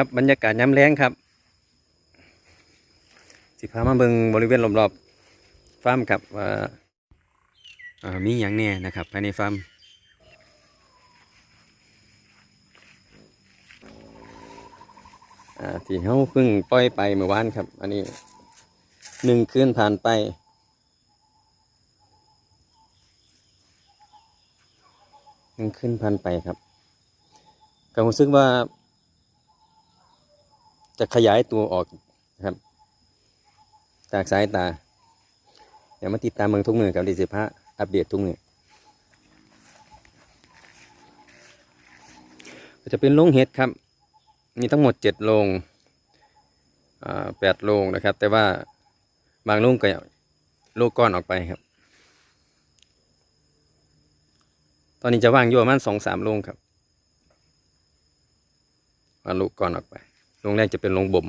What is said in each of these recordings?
ครับบรรยากาศย้ำแรงครับ สิพามาเบิงบริเวณรอบๆฟาร์มครับว่ามีอย่างแน่นะครับภายในฟาร์มที่เขาเพิ่งปล่อยไปเมื่อวานครับ อันนี้หนึ่งคืนผ่านไปหนึ่งคืนผ่านไปครับก็รู้สึกว่า จะขยายตัวออกนะครับ จากสายตา เดี๋ยวมาติดตามเมืองทุกมือกับดีสิพะอัปเดตทุกมือก็จะเป็นโรงเห็ดครับ มีทั้งหมดเจ็ดโรงแปดโรงนะครับ แต่ว่าบางโรงก็โลกก้อนออกไปครับ ตอนนี้จะว่างอยู่ประมาณสองสามโรงครับว่าลูกก้อนออกไป โรงแรกจะเป็นโรงบ่ม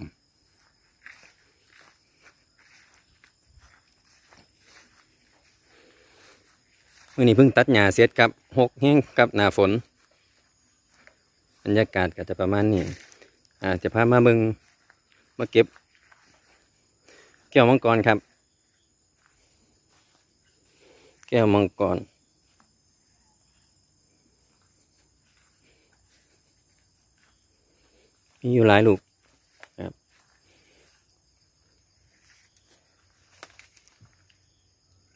มื่อนี้เพิ่งตัดหญ้าเสร็จครับหกแห้งกับหน้าฝน บรรยากาศก็จะประมาณนี้อาจจะพามาเบิงมาเก็บแก้วมังกรครับ แก้วมังกร มีอยู่หลายลูกครับ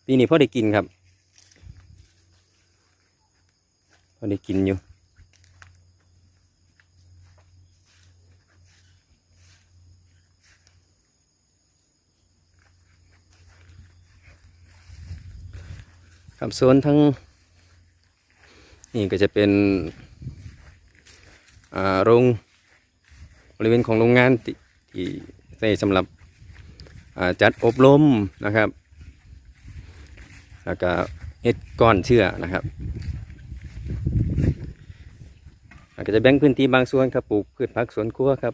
ปีนี้พ่อได้กินครับพ่อได้กินอยู่ครับโซนทั้ง นี่ก็จะเป็นโรง บริเวณของโรงงานที่ที่ใช้สำหรับจัดอบรมนะครับแล้วก็เฮ็ดก้อนเชื่อนะครับอาจจะแบ่งพื้นที่บางส่วนครับปลูกพืชผักสวนครัวครับ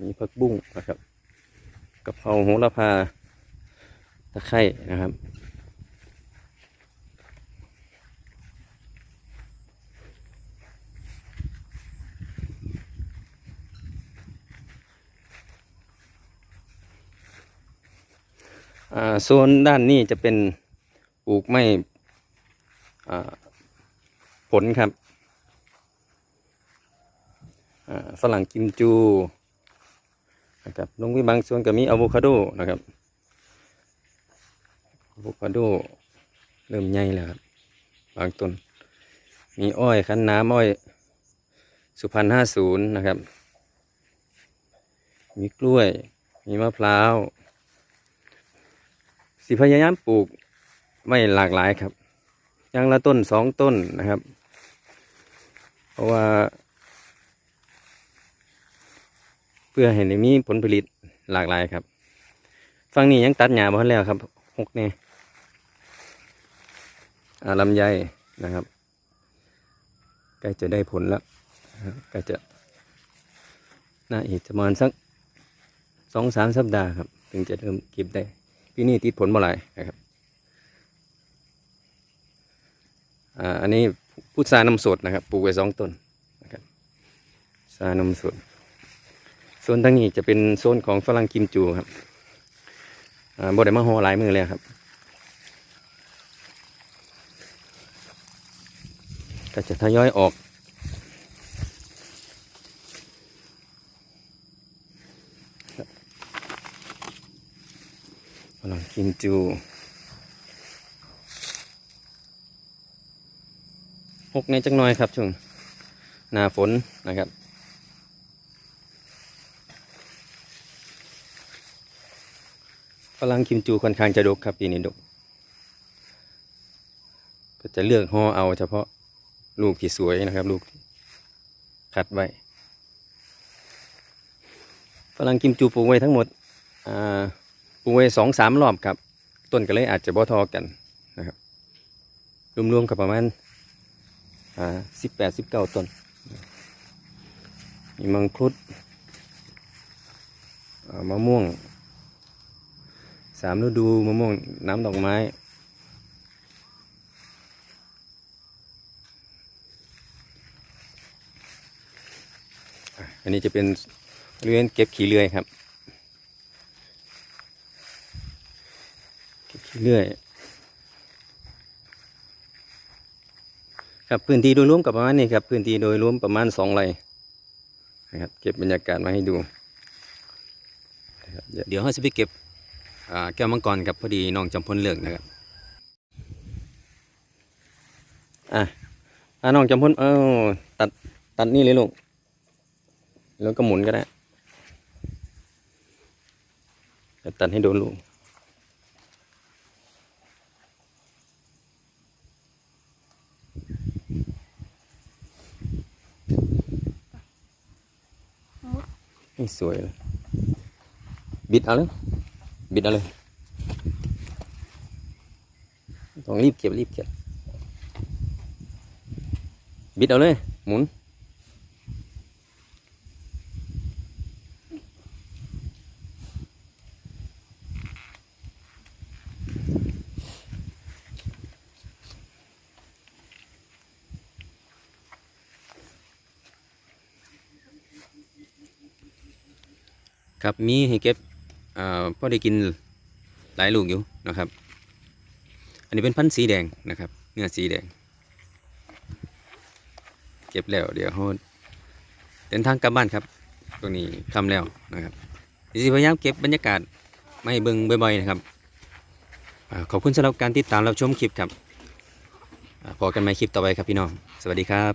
มีผักบุ้งนะครับกะเพราโหระพาตะไคร้นะครับ โซนด้านนี้จะเป็นปลูกไม้อ่ผลครับฝรั่งกิมจูนะครับลงไปบางส่วนก็มีอะโวคาโดนะครับอะโวคาโดเริ่มใหญ่แล้วครับบางต้นมีอ้อยคั้นน้ำอ้อยสุพรรณห้าศูนย์นะครับ มีกล้วย มีมะพร้าว สิพยายามปลูกไม่หลากหลายครับอย่างละต้นสองต้นนะครับ เพราะว่า เพื่อให้มีผลผลิตหลากหลายครับฝั่งนี้ยังตัดหญ้าบ่ทันแล้วครับหกเนี่ยอาลำไยนะครับใกล้จะได้ผลแล้วใกล้จะน่าอีกประมาณสักสองสามสัปดาห์ครับ ถึงจะเริ่มเก็บได้ ปีนี้ติดผลบ่หลายนะครับอันนี้พุทรานมสดนะครับปลูกไว้สองต้นนะครับสานมสดโซนทั้งนี้จะเป็นโซนของฝรั่งกิมจูครับอ่าบดได้มาห่อหลายมือเลยครับก็จะทยอยออกฝรั่ง กิมจูหกในจังน้อยครับช่วงหน้าฝนนะครับฝรั่งคิมจูค่อนข้างจะดกครับปีนี้ดก ก็จะเลือกห่อเอาเฉพาะลูกที่สวยนะครับ ลูกที่คัดไว้ฝรั่งกิมจูปลูกไว้ทั้งหมดอ่า ลูกไว้สองสามรอบครับ ต้นก็เลยอาจจะบ่ทอกันนะครับ รวมๆกับประมาณอ่าสิบแปดสิบเก้าต้น มีมังคุดอ่ามะม่วงสามฤดูมะม่วงน้ำดอกไม้ออันนี้จะเป็นบริเวณเก็บขี้เลื่อยครับ เก็บขี้เลื่อยครับพื้นที่โดยรวมกับประมาณนี้ครับพื้นที่โดยรวมประมาณสองไร่นะครับเก็บบรรยากาศมาให้ดู เดี๋ยวเราจะไปเก็บแก้วมังกรครับพอดีน้องจำพลเลือกนะครับอะอะน้องจำพลเออตัดตัดนี่เลยลูกแล้วก็หมุนก็ได้ตัดให้โดนลูก นี่สวยเลยบิดเอาเลยบิดเอาเลยต้องรีบเก็บรีบเก็บบิดเอาเลยหมุน ครับมีให้เก็บอ่าพอได้กินหลายลูกอยู่นะครับ อันนี้เป็นพันธุ์สีแดงนะครับเนื้อสีแดง เก็บแล้วเดี๋ยวเขาเดินทางกลับบ้านครับ ตรงนี้คำแล้วนะครับสิพยายามเก็บบรรยากาศไม่เบิ่งบ่อยๆนะครับขอบคุณสำหรับการติดตามรับชมคลิปครับอ่าพอกันใหม่คลิปต่อไปครับพี่น้อง สวัสดีครับ